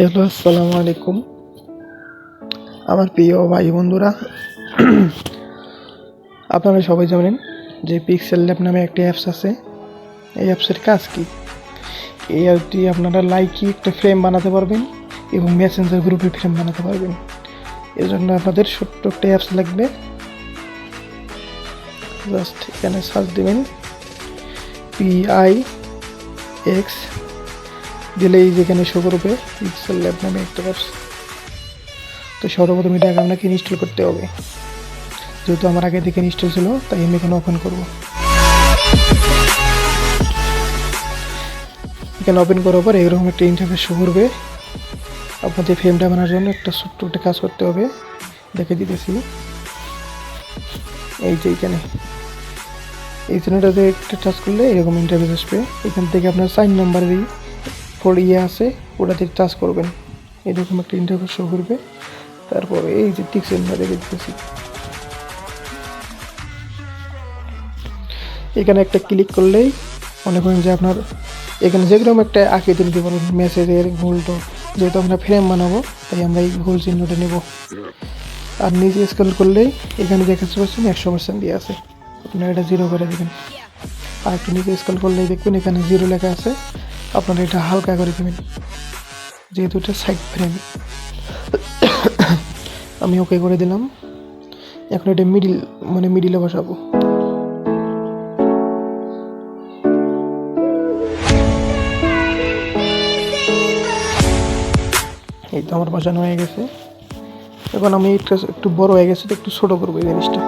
Hello, আসসালামু আলাইকুম। আমার প্রিয় ভাই বন্ধুরা, আপনারা সবাই জানেন যে পিক্সেল ল্যাব নামে একটি অ্যাপস আছে। এই অ্যাপসের কাজ কি? এই অ্যাপটি আপনারা লাইকি একটা ফ্রেম বানাতে পারবেন এবং মেসেঞ্জার গ্রুপে ফ্রেম বানাতে পারবেন। এর জন্য আপনাদের ছোট্ট একটা অ্যাপস লাগবে। জাস্ট এখানে সার্চ দেবেন পিআই এক্স দিলেই যেখানে শো করবে পিক্সেল ল্যাব নামে একটা অ্যাপস তো সর্বপ্রথম এটাকে আপনাকে ইনস্টল করতে হবে। যেহেতু আমার আগে থেকে ইনস্টল ছিল, তাই আমি এখানে ওপেন করব। এখানে ওপেন করার পর এরকম একটা ইন্টারফেস শো করবে। আপনাদের ফ্রেমটা বানানোর জন্য একটা ছোট্ট একটা কাজ করতে হবে। দেখে দিতেছি। এই যে এখানে। এই জন্যটাতে একটা টাচ করলে এরকম ইন্টারভিউ আসবে। এখান থেকে আপনার সাইন নাম্বারেরই ফোর ইয়ে আছে ওটাতে টাচ করবেন। এরকম একটা ইন্টারফেস শো করবে। তারপরে এই যে টিক্সেলটা দেখে দিতেছি। এখানে একটা ক্লিক করলেই মনে করেন যে আপনার এখানে যেরকম একটা আঁকিয়ে দিতে পারবেন মেসেজের গোলটো যেহেতু আমরা ফ্রেম বানাবো, তাই আমরা এই গোল চিহ্নটা নেব। আর নিজে স্কেল করলেই এখানে দেখাচ্ছে পাচ্ছেন একশো পার্সেন্ট দিয়ে আছে। আপনারা এটা জিরো করে দেবেন। আর একটু নিচে স্কেল করলেই দেখবেন এখানে জিরো লেখা আছে। আপনারা এটা হালকা করে দেবেন যেহেতু এটা সাইড ফ্রেম আমি ওকে করে দিলাম। এখন এটা মিডিল মানে মিডিলে বসাবো। এই তো আমার বসানো হয়ে গেছে। এখন আমি একটু বড় হয়ে গেছে, তো একটু ছোট করব এই জিনিসটা।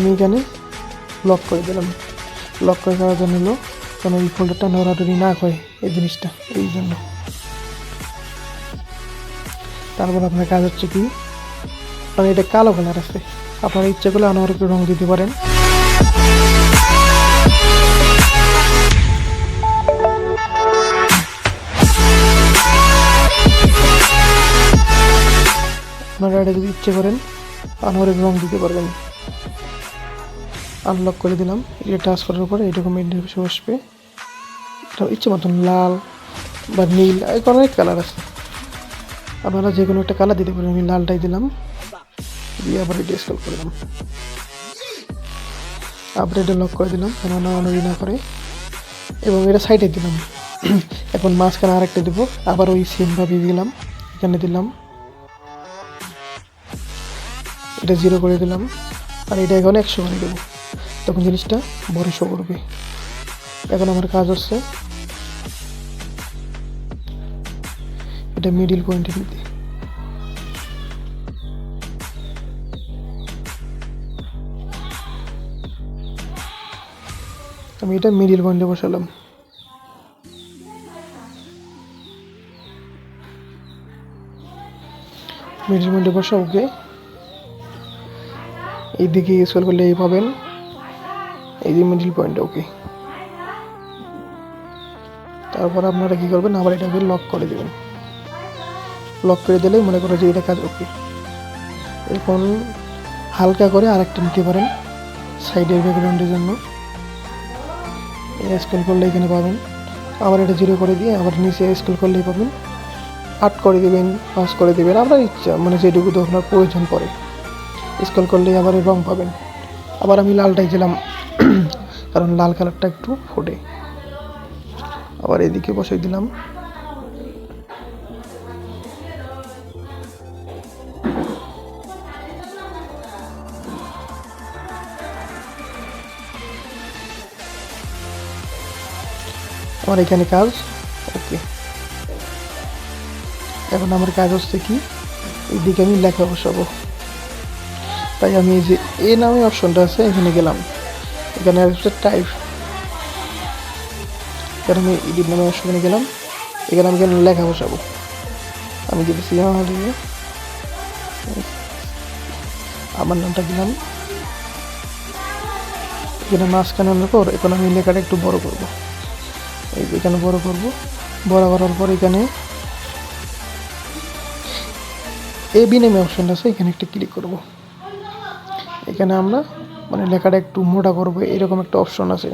আমি এখানে লক করে দিলাম। লক করে দেওয়ার জন্য হলো কারণ এই ফোল্ডারটা নড়াডড়ি না হয় এই জিনিসটা, এই জন্য। তারপর আপনার কাজ হচ্ছে কি মানে এটা কালো কালার আছে। আপনার ইচ্ছে করলে আনোয়ার একটু রং দিতে পারেন। আপনারা এটা যদি ইচ্ছে করেন আনোয়ারের রং দিতে পারবেন। আনলক করে দিলাম। এটা টাচ করার পরে এরকম ইন্টারফেস আসবে এটা ইচ্ছে মতন লাল বা নীল অনেক কালার আছে। আপনারা যে কোনো একটা কালার দিতে পারেন, আমি লালটাই দিলাম। দিয়ে আবার এটা স্কেল দিলাম। আবার এটা লক করে দিলাম, যেন নাড়ানোড়ি না করে। এবং এটা সাইডে দিলাম। এখন মাঝখানে আরেকটা দেবো। আবার ওই সেমভাবে দিলাম। এখানে দিলাম। এটা জিরো করে দিলাম। আর এটা এখন একশো করে দেবো। তখন জিনিসটা বড় শো করবে এখন আমার কাজ হচ্ছে এটা মিডিল পয়েন্টে দিতে আমি এটা মিডিল পয়েন্টে বসালাম। মিডিল পয়েন্টে বসা ওকে এইদিকে স্কোর করলে এই পাবেন। এই যে মিডিল পয়েন্ট ওকে তারপর আপনারা কী করবেন? আবার এটাকে লক করে দেবেন। লক করে দিলে মনে করো যে এটা কাজ ওকে এখন হালকা করে আরেকটা নিতে পারেন সাইডের ব্যাকগ্রাউন্ডের জন্য। স্কেল করলে এখানে পাবেন। আবার এটা জিরো করে দিয়ে আবার নিচে স্কেল করলেই পাবেন। আট করে দেবেন পাস করে দেবেন, আপনার ইচ্ছা মানে যেটুকু তো আপনার প্রয়োজন পড়ে। স্কেল করলেই আবার রং পাবেন। আবার আমি লালটাই দিলাম। কারণ লাল কালারটা একটু ফোটে। আবার এদিকে বসাই দিলাম। আমার এখানে কাজ, ওকে। এখন আমার কাজ হচ্ছে কি এইদিকে আমি লেখা বসাবো। তাই আমি এই যে এ নামে অপশনটা আছে, এখানে গেলাম। এখানে হচ্ছে টাইপ এখানে আমি এডিট নামে অপশনে গেলাম। এখানে আমি এখানে লেখা বসাবো? আমি দিতেছি আমার দিয়ে আমার নামটা দিলাম। এখানে মাঝখানে আনার পর এখন আমি লেখাটা একটু বড় করব। এই এখানে বড় করব। বড় করার পর এখানে এ বি নেমে অপশন আছে, এখানে একটা ক্লিক করব। এখানে আমরা মানে লেখাটা একটু মোটা করব, এরকম একটা অপশন আছে।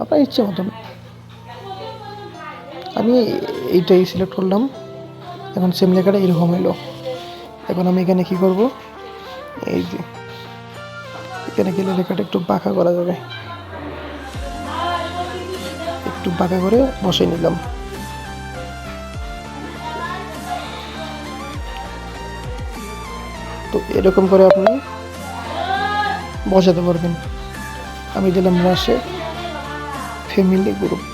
আপনার ইচ্ছে মতন। আমি এইটাই সিলেক্ট করলাম। এখন সেম লেখাটা এরকম এলো। এখন আমি এখানে কি করব? এই যে, এখানে গেলে লেখাটা একটু বাঁকা করা যাবে। একটু বাঁকা করে বসে নিলাম। তো এরকম করে আপনি বসাতে পারবেন। আমি দিলাম রাশে ফ্যামিলি গ্রুপ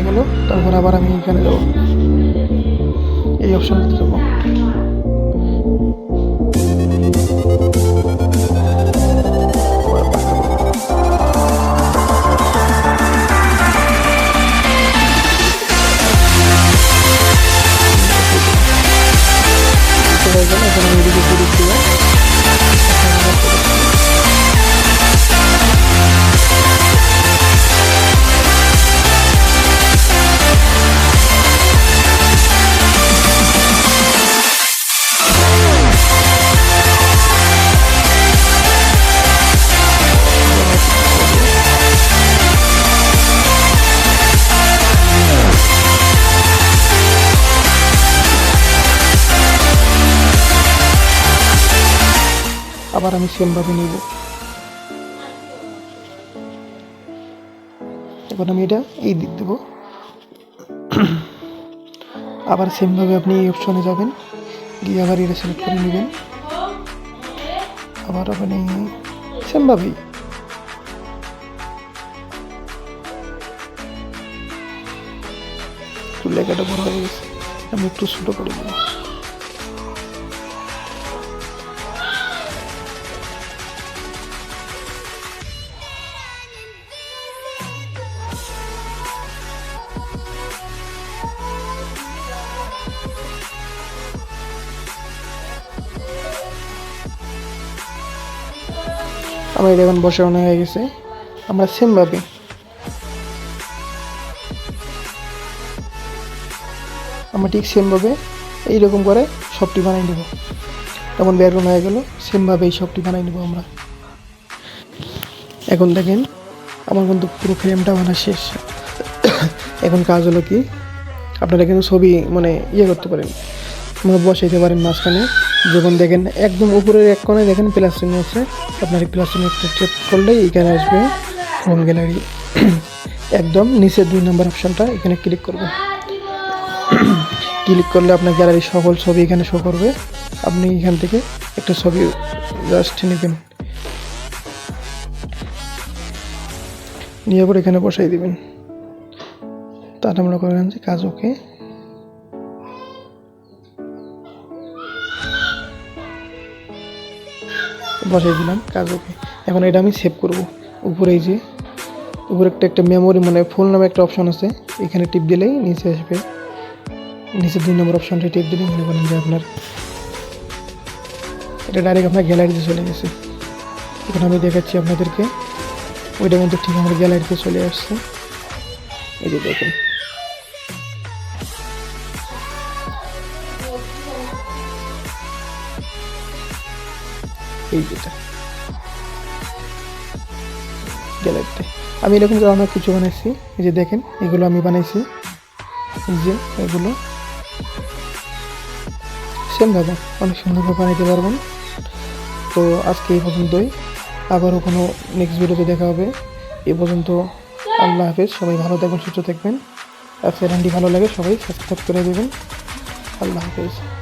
হয়ে গেল তারপর আবার আমি এখানে যাব। এই অপশনটাতে যাব। আবার আমি সেমভাবে নিব। এখন আমি এটা এই দিক দেবো। আবার সেমভাবে আপনি এই অপশনে যাবেন, গিয়ে আবার এটা সিলেক্ট করে নেবেন। আবার আপনি সেমভাবেই। লেখাটা বড় হয়ে গেছে, আমি একটু ছোটো করে দেবো আমার এখন বসানো হয়ে গেছে। আমরা সেমভাবে। আমরা ঠিক সেমভাবে এইরকম করে সবটি বানাই নেব। তখন ব্যাকগ্রাউন্ড হয়ে গেল সেমভাবে এই সবটি বানাই নেব আমরা। এখন দেখেন, আমার কিন্তু পুরো ফ্রেমটা বানা শেষ। এখন কাজ হলো কি, আপনারা কিন্তু ছবি মানে ইয়ে করতে পারেন মানে বসাইতে পারেন মাঝখানে। যখন দেখেন একদম উপরের এক কোণে দেখেন প্লাস চিহ্ন আছে, আপনার প্লাস চিহ্ন একটা টেপ করলেই এখানে আসবে হোম গ্যালারি একদম নিচের দুই নম্বর অপশনটা এখানে ক্লিক করবেন। ক্লিক করলে আপনার গ্যালারির সকল ছবি এখানে শো করবে। আপনি এখান থেকে একটা ছবি জাস্ট নেবেন। নিয়ে পরে এখানে বসাই দিবেন। তার মনে করেন যে কাজ ওকে বসাই দিলাম কাজ ওকে এখন এটা আমি সেভ করব। উপরে যে, উপরে একটা একটা মেমোরি মানে ফুল নামে একটা অপশন আছে। এখানে টিপ দিলেই নিচে আসবে। নিচে দুই নম্বর অপশনটা টিপ দিলে মনে করেন যে আপনার এটা ডাইরেক্ট আপনার গ্যালারিতে চলে গেছে। এখন আমি দেখাচ্ছি আপনাদেরকে। ওইটা কিন্তু ঠিক আমার গ্যালারিতে চলে আসছে। এই যে দেখেন। এই যেটা গ্যালারিতে। আমি এরকম করে অনেক কিছু বানাইছি। এই যে দেখেন, এগুলো আমি বানাইছি। এই যে এগুলো। সেমভাবে অনেক সুন্দরভাবে বানাইতে পারবেন। তো আজকে এই পর্যন্তই। আবারও কোনো নেক্সট ভিডিওতে দেখা হবে। এ পর্যন্ত আল্লাহ হাফেজ। সবাই ভালো থাকবেন, সুস্থ থাকবেন। আর চ্যানেলটি ভালো লাগে, সবাই সাবস্ক্রাইব করে দেবেন। আল্লাহ হাফেজ।